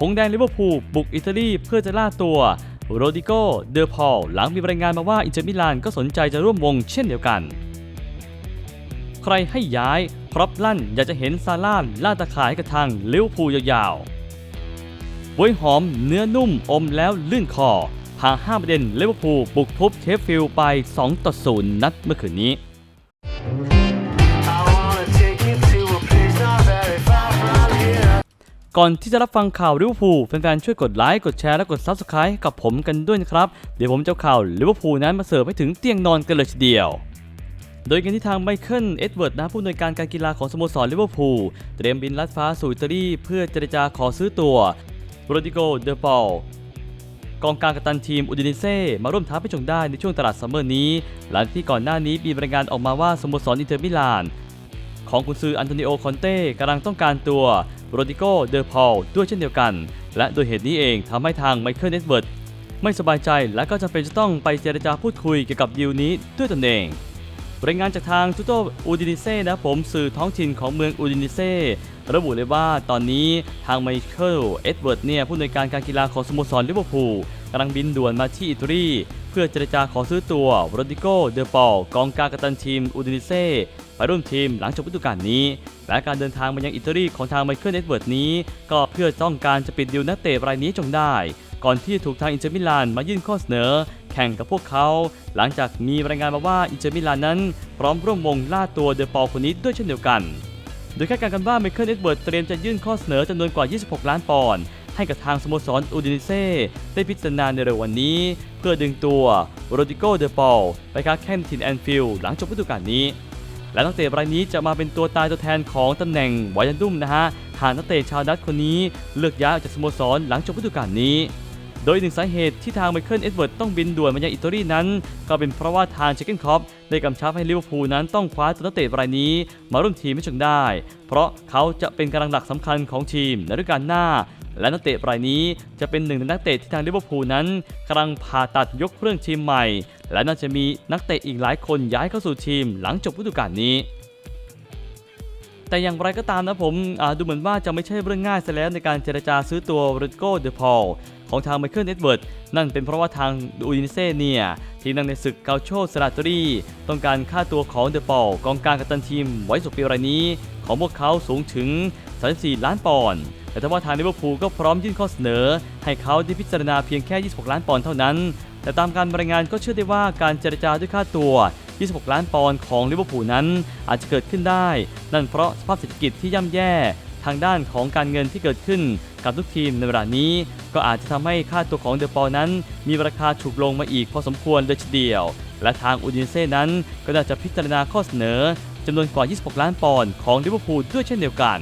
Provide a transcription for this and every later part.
หงแดงลิเวอร์พูลบุกอิตาลีเพื่อจะล่าตัวโรดิโกเดอพอลหลังมีรายงานมาว่าอินเตอร์มิลานก็สนใจจะร่วมวงเช่นเดียวกัน ใครให้ย้ายพร็อพลั่นอยากจะเห็นซาร่าล่าตะขายกับทางลิเวอร์พูลยาวๆบวยหอมเนื้อนุ่มอมแล้วลื่นคอพาห้าประเด็นลิเวอร์พูลบุกทุบเชฟฟิลด์ไป 2 ต่อ 0 นัดเมื่อคืนนี้ ก่อนที่จะรับฟังข่าวลิเวอร์พูลแฟนๆช่วยกดไลค์กดแชร์และกด Subscribe ให้กับผมกันด้วยนะครับ เดี๋ยวผมจะเอาข่าวลิเวอร์พูลนั้นมาเสิร์ฟให้ถึงเตียงนอนกันเลยทีเดียวโดยกันที่ทางไมเคิล เอ็ดเวิร์ดนะผู้อำนวยการการกีฬาของสโมสรลิเวอร์พูลเตรียมบินลัดฟ้าสู่อิตาลีเพื่อเจรจาขอซื้อตัวโรดิโก เดอปอลกองกลางกัปตันทีมอุดินิเซ่มาร่วมท้าพิจงได้ในช่วงตลาดซัมเมอร์นี้ หลังที่ก่อนหน้านี้มีรายงานออกมาว่าสโมสรอินเตอร์มิลาน ของกุนซืออันโตนิโอ คอนเต้กำลังต้องการตัว โรดิโกเดอพอลด้วยเช่นเดียวกัน และโดยเหตุนี้เองทำให้ทางไมเคิลเนสเบิร์ดไม่สบายใจและก็จำเป็นจะต้องไปเจรจาพูดคุยเกี่ยวกับดีลนี้ด้วยตนเองรายงานจากทางทูโตอูดินิเซ่นะผมสื่อท้องถิ่นของเมืองอูดินิเซ่ระบุเลยว่าตอนนี้ทางไมเคิลเอ็ดเวิร์ดเนี่ยผู้อำนวยการการกีฬาของสโมสรลิเวอร์พูล กำลังบินด่วนมาที่อิตาลีเพื่อเจรจาขอซื้อตัวโรดิโก เดอปอลกองกลางกัปตันทีมอูดินิเซ่ไปร่วมทีมหลังจบฤดูกาลนี้ และการเดินทางมายังอิตาลีของทางไมเคิลเอ็ดเวิร์ดนี้ ก็เพื่อต้องการจะปิดดิวนักเตะรายนี้จงได้ ก่อนที่ถูกทางอินเตอร์มิลานมายื่นข้อเสนอ แข่งกับพวกเขา หลังจากมีรายงานมาว่าอินเตอร์มิลานนั้น พร้อมร่วมวงล่าตัวเดอปอลคนนี้ด้วยเช่นเดียวกัน โดยคาดการณ์กันว่าไมเคิลเอ็ดเวิร์ดเตรียมจะยื่นข้อเสนอจำนวนกว่า 26 ล้านปอนด์ ให้กับทางสโมสรอูดินิเซ่ได้พิจารณาในเร็ววันนี้ เพื่อดึงตัวโรดิโกเดอปอลไปค้าแข่งทินแอนฟิลหลังจบฤดูกาลนี้ และนักเตะรายนี้จะมาเป็นตัวตายตัวแทนของตำแหน่งวายันดุมนะฮะหากนักเตะชาวดัตคนนี้เลือกย้ายออกจากสโมสรหลังจบฤดูกาลนี้โดยหนึ่งสาเหตุที่ทางไมเคิลเอ็ดเวิร์ดต้องบินด่วนมายังอิตาลีนั้น ก็เป็นเพราะว่าทางเชคเกนคอปได้กำชับให้ลิเวอร์พูลนั้นต้องคว้าตัวนักเตะรายนี้ มาร่วมทีมให้จงได้ เพราะเขาจะเป็นกำลังหลักสำคัญของทีมในฤดูกาลหน้า และนักเตะรายนี้จะเป็นหนึ่งในนักเตะที่ทางลิเวอร์พูลนั้นกำลังผ่าตัดยกเครื่องทีมใหม่ และน่าจะมีนักเตะอีกหลายคนย้ายเข้าสู่ทีมหลังจบฤดูกาลนี้แต่อย่างไรก็ตามนะผมดูเหมือนว่าจะไม่ใช่เรื่องง่ายซะแล้วในการเจรจาซื้อตัวริโก้เดอพอลของทางไมเคิลเอ็ดเวิร์ดนั่นเป็นเพราะว่าทางอูดินเซ่เนี่ยทีมนั่งในศึกเกาโชสลาตรีต้องการค่าตัวของเดอปอลกองกลางกัปตันทีมไว้สุดปีรายนี้ ของพวกเขาสูงถึง 34 ล้านปอนด์ แต่ถ้าว่าทางลิเวอร์พูลก็พร้อมยื่นข้อเสนอ ให้เขาได้พิจารณาเพียงแค่ 26 ล้านปอนด์เท่านั้น แต่ตามการรายงานก็เชื่อได้ว่าการเจรจาด้วยค่าตัว 26 ล้านปอนด์ของลิเวอร์พูลนั้น อาจจะเกิดขึ้นได้ นั่นเพราะสภาพเศรษฐกิจที่ย่ำแย่ทางด้านของการเงินที่เกิดขึ้นกับทุกทีมในเวลานี้ ก็อาจจะทำให้ค่าตัวของเดอปอลนั้น มีราคาถูกลงมาอีกพอสมควรเลยทีเดียว และทางอูดินเซ่นั้นก็น่าจะพิจารณาข้อเสนอจำนวนกว่า 26 ล้านปอนด์ของลิเวอร์พูลด้วยเช่นเดียวกัน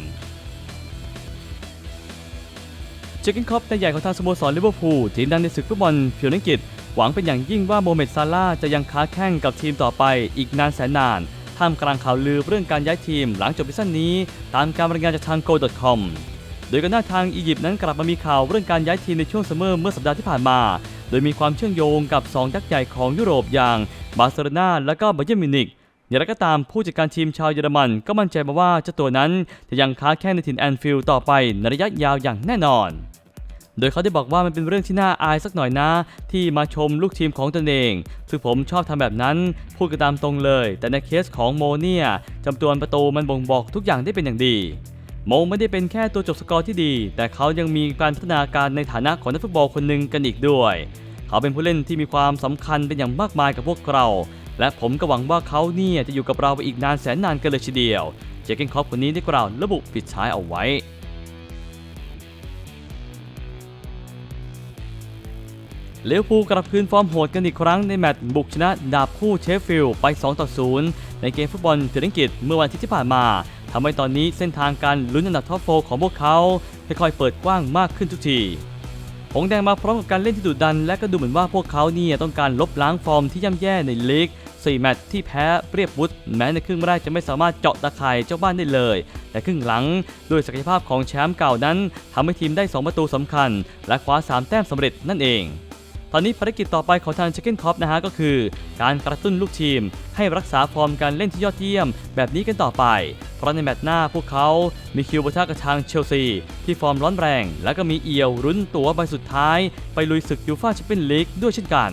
เจคกินคอปในใหญ่ของทางสโมสรลิเวอร์พูลทีมดังในศึกฟุตบอลพิวนิกิตหวังเป็นอย่างยิ่งว่าโมเมดซาร่าจะยังค้าแข่งกับทีมต่อไปอีกนานแสนนาน ท่ามกลางข่าวลือเรื่องการย้ายทีมหลังจบซีซั่นนี้ ตามการรายงานจากทาง Go.com โดยกันหน้าทางอียิปต์นั้นกลับมามีข่าวเรื่องการย้ายทีมในช่วงซัมเมอร์เมื่อสัปดาห์ที่ผ่านมา โดยมีความเชื่อมโยงกับ 2 ยักษ์ใหญ่ของยุโรปอย่างบาร์เซโลนาและก็บาเยิร์นมิวนิก อย่างไรก็ตามผู้จัดการทีมชาวเยอรมันก็มั่นใจมาว่าเจ้าตัวนั้นจะยังค้าแข่งในถิ่นแอนฟิลด์ต่อไปในระยะยาวอย่างแน่นอน โดยเขาได้บอกว่ามันเป็นเรื่องที่น่าอายสักหน่อยนะ ที่มาชมลูกทีมของตนเอง ซึ่งผมชอบทำแบบนั้น พูดกันตามตรงเลย แต่ในเคสของโมเนียจำตัวประตูมันบ่งบอกทุกอย่างได้เป็นอย่างดีโมไม่ได้เป็นแค่ตัวจบสกอร์ที่ดี แต่เขายังมีการพัฒนาการในฐานะของนักฟุตบอลคนหนึ่งกันอีกด้วย เขาเป็นผู้เล่นที่มีความสำคัญเป็นอย่างมากมายกับพวกเรา และผมก็หวังว่าเขาเนี่ยจะอยู่กับเราไปอีกนานแสนนานกันเลยทีเดียว เจคเกนคอปคนนี้ได้กล่าวระบุปิดท้ายเอาไว้ลิเวพูกลับคืนฟอร์มโหดกันอีกครั้งในแมตช์บุกชนะดาบคู่เชฟฟิลด์ไป 2 ต่อ 0 ในเกมฟุตบอลถึงอังกฤษเมื่อวันทิตย์ที่ผ่านมาทำให้ตอนนี้เส้นทางการลุ้นอันดับท็อปโฟร์ของพวกเขาค่อยๆเปิดกว้างมากขึ้นทุกทีหงแดงมาพร้อมกับการเล่นที่ดุดัน และก็ดูเหมือนว่าพวกเขาเนี่ยต้องการลบล้างฟอร์มที่ย่ำแย่ในลีก 4 แมตช์ที่แพ้เปรียบวุฒแม้ในครึ่งแรกจะไม่สามารถเจาะตะข่ายเจ้าบ้านได้เลย แต่ครึ่งหลังด้วยศักยภาพของแชมป์เก่านั้นทำให้ทีมได้ 2 ประตูสำคัญ และคว้า 3 แต้มสำเร็จนั่นเองตอนนี้ภารกิจต่อไปของทาง Chicken Cop นะฮะก็คือ การกระตุ้นลูกทีม ให้รักษาฟอร์มการเล่นที่ยอดเยี่ยม แบบนี้กันต่อไป เพราะในแมตช์หน้าพวกเขา มีคิวปะทะกับทางเชลซี ที่ฟอร์มร้อนแรง แล้วก็มีเอียวรุ้นตัวใบสุดท้าย ไปลุยศึกยูฟ่าแชมเปี้ยนลีกด้วยเช่นกัน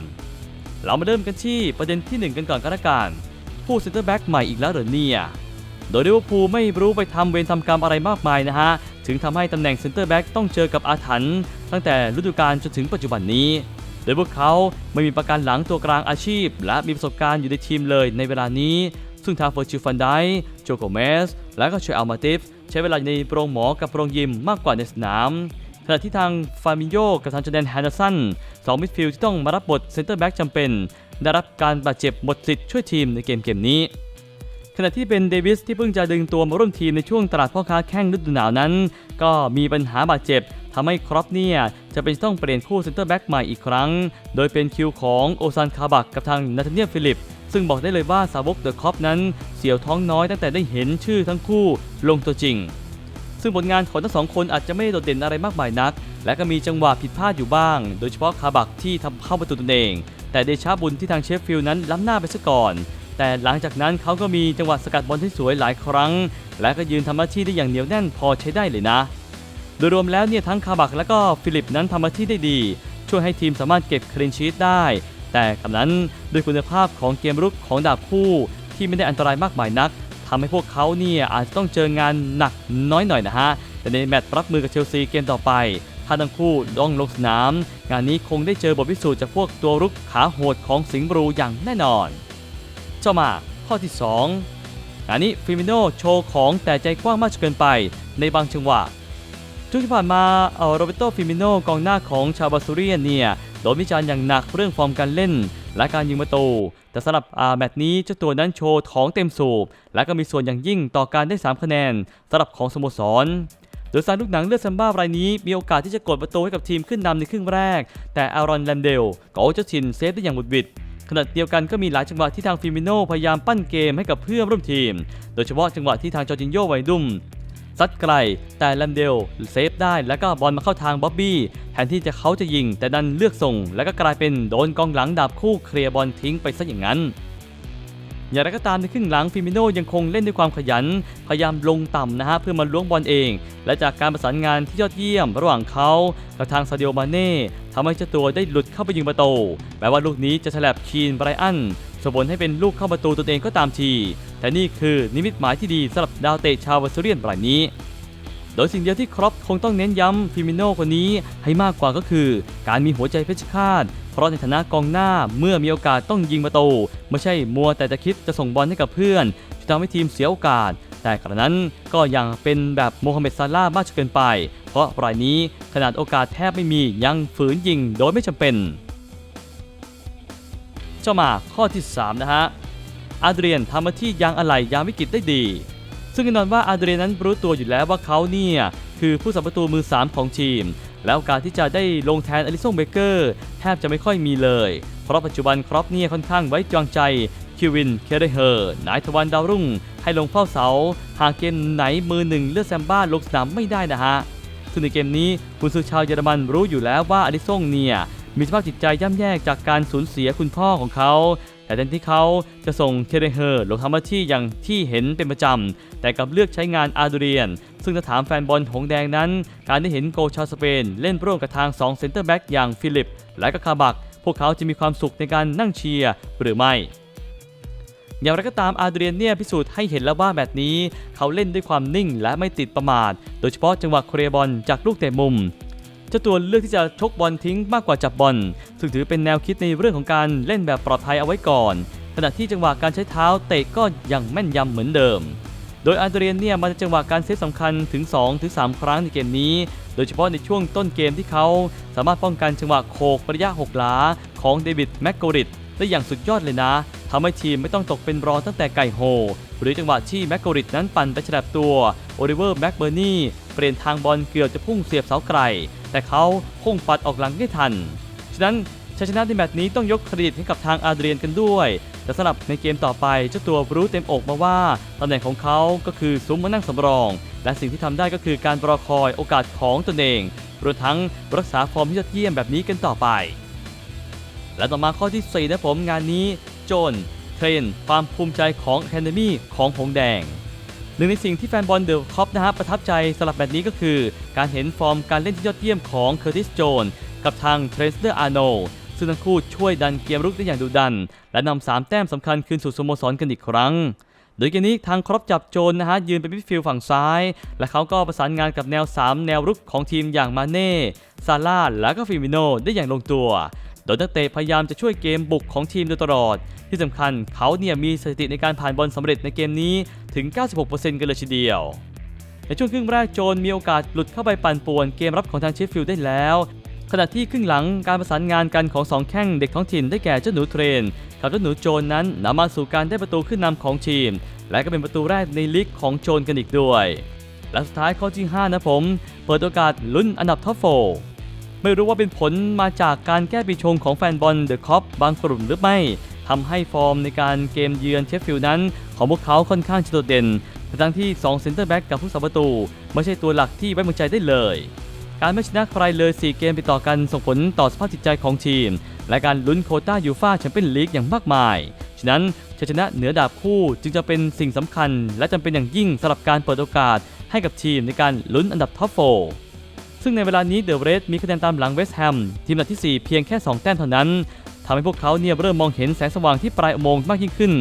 เรามาเริ่มกันที่ประเด็นที่ 1 กันก่อนก็แล้วกัน ผู้เซนเตอร์แบ็กใหม่อีกแล้วเหรอเนี่ย โดยลิเวอร์พูลไม่รู้ไปทำเวรทำกรรมอะไรมากมายนะฮะ ถึงทำให้ตำแหน่งเซนเตอร์แบ็กต้องเจอกับอาถรรพ์ตั้งแต่ฤดูกาลจนถึงปัจจุบันนี้ โดยพวกเขาไม่มีประกันหลังตัวกลางอาชีพ และมีประสบการณ์อยู่ในทีมเลยในเวลานี้ ซึ่งทางเฟอร์จิฟันไดโจโกเมส และก็เชออัลมาติฟใช้เวลาในโรงหมอกับโรงยิมมากกว่าในสนาม ขณะที่ทางฟามิโยกับทางจอแดนแฮนเดอร์สันสองมิดฟิลด์ที่ต้องมารับบทเซนเตอร์แบ็กจำเป็น ได้รับการบาดเจ็บหมดสิทธิ์ช่วยทีมในเกมเกมนี้ขณะที่เบนเดวิสที่เพิ่งจะดึงตัวมาร่วมทีมในช่วงตลาดพ่อค้าแข้งฤดูหนาวนั้น ก็มีปัญหาบาดเจ็บทำให้ครอปเนี่ยจะเป็นต้องเปลี่ยนคู่เซนเตอร์แบ็กใหม่อีกครั้ง โดยเป็นคิวของโอซานคาบักกับทางนาธาเนียฟิลิป ซึ่งบอกได้เลยว่าสาวกเดอะครอปนั้นเสียวท้องน้อยตั้งแต่ได้เห็นชื่อทั้งคู่ลงตัวจริง ซึ่งผลงานของทั้งสองคนอาจจะไม่โดดเด่นอะไรมากมายนัก และก็มีจังหวะผิดพลาดอยู่บ้าง โดยเฉพาะคาบักที่ทำเข้าประตูตนเอง แต่เดชาบุญที่ทางเชฟฟิลด์นั้นล้ำหน้าไปซะก่อน แต่หลังจากนั้นเขาก็มีจังหวะสกัดบอลที่สวยหลายครั้ง และก็ยืนทำหน้าที่ได้อย่างเหนียวแน่นพอใช้ได้เลยนะ โดยรวมแล้วเนี่ยทั้งคาบักและก็ฟิลิปนั้นทำหน้าที่ได้ดี ช่วยให้ทีมสามารถเก็บคลีนชีตได้ แต่กับนั้นด้วยคุณภาพของเกมรุกของดาบคู่ที่ไม่ได้อันตรายมากมายนัก ทำให้พวกเขาเนี่ยอาจจะต้องเจองานหนักน้อยหน่อยนะฮะ แต่ในแมตช์รับมือกับเชลซีเกมต่อไป ถ้าทั้งคู่ต้องลงสนาม งานนี้คงได้เจอบทพิสูจน์จากพวกตัวรุกขาโหดของสิงห์บรูอย่างแน่นอน เจ้ามาข้อที่ 2 งานนี้ฟิมิโนโชว์ของแต่ใจกว้างมากจนเกินไปในบางจังหวะช่วงที่ผ่านมาเออโรเบโตฟิมิโนกองหน้าของชาวบาซูเรียนเนี่ยโดนวิจารณ์อย่างหนักเรื่องฟอร์มการเล่น และการยิงประตู แต่สำหรับอาแมตช์นี้เจ้าตัวนั้นโชว์ของเต็มสูบ และก็มีส่วนอย่างยิ่งต่อการได้ 3 คะแนนสำหรับของสโมสรโดยสารลูกหนังเลือดซัมบ้ารายนี้มีโอกาสที่จะกดประตูให้กับทีมขึ้นนำในครึ่งแรก แต่อารอนแลมเดลก็เอาเจ้าชินเซฟได้อย่างบุดบิดขณะเดียวกันก็มีหลายจังหวะที่ทางฟิมิโนพยายามปั้นเกมให้กับเพื่อนร่วมทีม โดยเฉพาะจังหวะที่ทางจอร์จินโยไวดุม ซัดไกล แต่แลมเดลเซฟได้แล้วก็บอลมาเข้าทางบ๊อบบี้แทนที่จะเขาจะยิง แต่ดันเลือกส่ง แล้วก็กลายเป็นโดนกองหลังดาบคู่เคลียร์บอลทิ้งไปซะอย่างนั้นอย่างไรก็ตามในครึ่งหลังฟิมิโนยังคงเล่นด้วยความขยัน พยายามลงต่ำนะฮะเพื่อมาล้วงบอลเอง และจากการประสานงานที่ยอดเยี่ยมระหว่างเขากับทางซาเดิโอมาเน่ทำให้เจ้าตัวได้หลุดเข้าไปยิงประตูแม้ว่าลูกนี้จะฉลับคีนไบรอันส่งผลให้เป็นลูกเข้าประตูตนเองก็ตามที แต่นี่คือนิมิตหมายที่ดีสำหรับดาวเตะชาววาซูเรียนรายนี้ โดยสิ่งเดียวที่ครอปคงต้องเน้นย้ำฟิมิโนคนนี้ให้มากกว่าก็คือ การมีหัวใจเพชรฆาตเพราะในฐานะกองหน้าเมื่อมีโอกาสต้องยิงประตูไม่ใช่มัวแต่จะคิดจะส่งบอลให้กับเพื่อนจะทำให้ทีมเสียโอกาส แต่กระนั้นก็ยังเป็นแบบโมฮัมเหม็ดซาลาห์มากจนเกินไป เพราะรายนี้ขนาดโอกาสแทบไม่มียังฝืนยิงโดยไม่จำเป็น เจ้ามาข้อที่ 3 นะฮะ อาเดรียนทำหน้าที่ยางอะไหล่ยามวิกฤตได้ดี ซึ่งแน่นอนว่าอาเดรียนนั้นรู้ตัวอยู่แล้วว่าเขาเนี่ยคือผู้สัมประตูมือ 3 ของทีม แล้วโอกาสที่จะได้ลงแทนอลิซงเบเกอร์แทบจะไม่ค่อยมีเลย เพราะปัจจุบันครอปเนี่ยค่อนข้างไว้จองใจคิวิน เคเดเฮอร์ นายทวันดาวรุ่ง ให้ลงเฝ้าเสา หากเกมไหนมือหนึ่งเลือดแซมบ้าลงสนามไม่ได้นะฮะ ซึ่งในเกมนี้คุณซื้อชาวเยอรมันรู้อยู่แล้วว่าอลิซงเนี่ย มีสภาพจิตใจย่ำแย่จากการสูญเสียคุณพ่อของเขา แต่แทนที่เขาจะส่งเทเรเฮอร์ลงทำหน้าที่อย่างที่เห็นเป็นประจำ แต่กลับเลือกใช้งานอาดูเรียน ซึ่งถ้าถามแฟนบอลหงแดงนั้น การได้เห็นโกชาสเปน เล่นร่วมกับทาง 2 เซนเตอร์แบ็กอย่างฟิลิป และก็คาบัก พวกเขาจะมีความสุขในการนั่งเชียร์หรือไม่อย่างไรก็ตามอาร์เดรียนเนี่ยพิสูจน์ให้เห็นแล้วว่าแบบนี้ เขาเล่นด้วยความนิ่งและไม่ติดประมาท โดยเฉพาะจังหวะเคลียร์บอลจากลูกเตะมุม เจ้าตัวเลือกที่จะชกบอลทิ้งมากกว่าจับบอล ซึ่งถือเป็นแนวคิดในเรื่องของการเล่นแบบปลอดภัยเอาไว้ก่อน ขณะที่จังหวะการใช้เท้าเตะก็ยังแม่นยำเหมือนเดิม โดยอาร์เดรียนเนี่ยมาจากจังหวะการเซฟสำคัญถึง 2-3 ครั้งในเกมนี้ โดยเฉพาะในช่วงต้นเกมที่เขาสามารถป้องกันจังหวะโขกระยะ6หลาของเดวิดแมกโกริดได้อย่างสุดยอดเลยนะทำให้ทีมไม่ต้องตกเป็นรองตั้งแต่ไก่โฮหรือจังหวะที่แมกโกริดนั้นปั่นไปฉลับตัวโอลิเวอร์แม็กเบอร์นี่เปลี่ยนทางบอลเกือบจะพุ่งเสียบเสาไกลแต่เขาพุ่งปัดออกหลังได้ทัน ฉะนั้นชัยชนะในแมตช์นี้ต้องยกเครดิตให้กับทางอาเดรียนกันด้วย แต่สำหรับในเกมต่อไปเจ้าตัวรู้เต็มอกมาว่าตำแหน่งของเขาก็คือซุ้มมานั่งสำรอง และสิ่งที่ทำได้ก็คือการรอคอยโอกาสของตนเองรวมทั้งรักษาฟอร์มที่ยอดเยี่ยมแบบนี้กันต่อไป และต่อมาข้อที่4นะผมงานนี้ โจนเทรน ความภูมิใจของแ a น e มี่ของผงแดง หนึ่งในสิ่งที่แฟนบอลเดอะคอปนะฮะประทับใจสำหรับแบบนี้ก็คือ การเห็นฟอร์มการเล่นที่ยอดเยี่ยมของเคอร์ติสโจนกับทางเทรนเดอร์อาร์โนซึ่งทั้งคู่ช่วยดันเกมรุกได้อย่างดุดัน และนำสามแต้มสำคัญคืนสู่สโมสรกันอีกครั้งโดยเกมนี้ทางครอปจับโจนนะฮะยืนเป็นมิดฟิลด์ฝั่งซ้าย และเขาก็ประสานงานกับแนว 3 แนวรุกของทีมอย่างมาเน่ ซาร่าห์และก็ฟิมิโนได้อย่างลงตัว โดยนักเตะพยายามจะช่วยเกมบุกของทีมโดยตลอด ที่สำคัญเขาเนี่ยมีสถิติในการผ่านบอลสำเร็จในเกมนี้ ถึง 96%กันเลยทีเดียว ในช่วงครึ่งแรกโจนมีโอกาสหลุดเข้าไปปั่นป่วนเกมรับของทางเชฟฟิลด์ได้แล้วขณะที่ครึ่งหลังการประสานงานกันของสองแข้งเด็กท้องถิ่นได้แก่เจ้าหนูเทรน กับเจ้าหนูโจนนั้นนำมาสู่การได้ประตูขึ้นนำของทีม และก็เป็นประตูแรกในลีกของโจนกันอีกด้วย และสุดท้ายข้อที่ 5 นะผม เปิดโอกาสลุ้นอันดับท็อปโฟไม่รู้ว่าเป็นผลมาจากการแก้ปีชงของแฟนบอลเดอะคอปบางกลุ่มหรือไม่ ทำให้ฟอร์มในการเกมเยือนเชฟฟิลด์นั้น ของพวกเขาค่อนข้างจะโดดเด่นทั้งที่2เซนเตอร์แบ็กกับผู้สับประตู ไม่ใช่ตัวหลักที่ไว้วางใจได้เลย การไม่ชนะใครเลย 4 เกมติดต่อกันส่งผลต่อสภาพจิตใจของทีม และการลุ้นโคต้ายูฟาแชมเปี้ยนลีกอย่างมากมาย ฉะนั้นชัยชนะเหนือดาบคู่จึงจะเป็นสิ่งสำคัญ และจำเป็นอย่างยิ่งสำหรับการเปิดโอกาสให้กับทีมในการลุ้นอันดับท็อปโฟซึ่งในเวลานี้เดอะเรสมีคะแนนตามหลังเวสต์แฮมทีมอันดับที่ 4 เพียงแค่ 2 แต้มเท่านั้น ทำให้พวกเขาเนี่ยเริ่มมองเห็นแสงสว่างที่ปลายอุโมงค์มากยิ่งขึ้น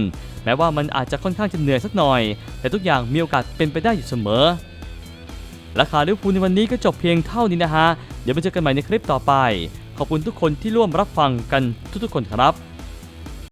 แม้ว่ามันอาจจะค่อนข้างจะเหนื่อยสักหน่อย แต่ทุกอย่างมีโอกาสเป็นไปได้อยู่เสมอ และข่าวลิเวอร์พูลในวันนี้ก็จบเพียงเท่านี้นะฮะ เดี๋ยวมาเจอกันใหม่ในคลิปต่อไป ขอบคุณทุกคนที่ร่วมรับฟังกันทุกๆคนครับ